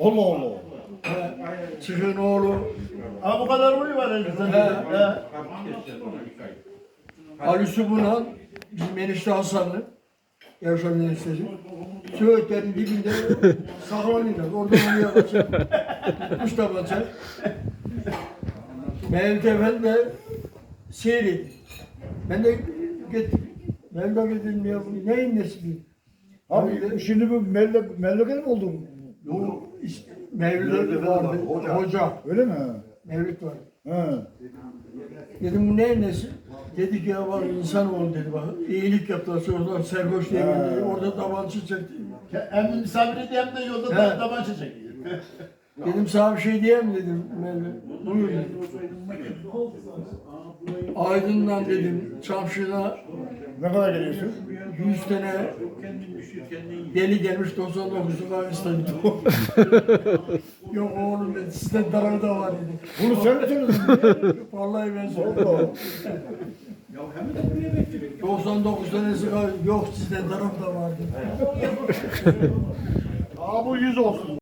Allah Allah. Çıkın oğlu Ha bu kadar boyu var elinde. He. He. Ali Subunhan, bizim enişte Hasanlı, Yavşan eniştesi. Söğütlerin dibinde saklanıyorlar. Oradan oraya kaçar. Mustafa kaçar. Mehmet Efendi de seyretti. Ben de gittim. Ben de dedim ya neyin nesi? Abi şimdi bu melle, mellekeli mi oldun? Bu işte Mevlüt vardı. Hoca. Öyle mi? Mevlüt var. He. Dedim bu neyin nesi? Dedi ki ya var insan ol dedi bak. İyilik yaptılar sonra serhoş diye He. dedi. Orada tabanca çekti. Hem misafir hem de yolda He. da tabanca çekiyor. Dedim sana bir şey diyeyim dedim. Mevlüt. Buyur dedim. Aydın'dan dedim Çamşı'na Ne kadar geliyorsun? 100 tane deli gelmiş 99'u kahvesine Yok oğlum dedi sizden darabı da var dedi. Bunu sen mi söyledin? Vallahi ben söyledim. 99 tanesi yok sizden darabı da var dedi. Aa bu yüz olsun.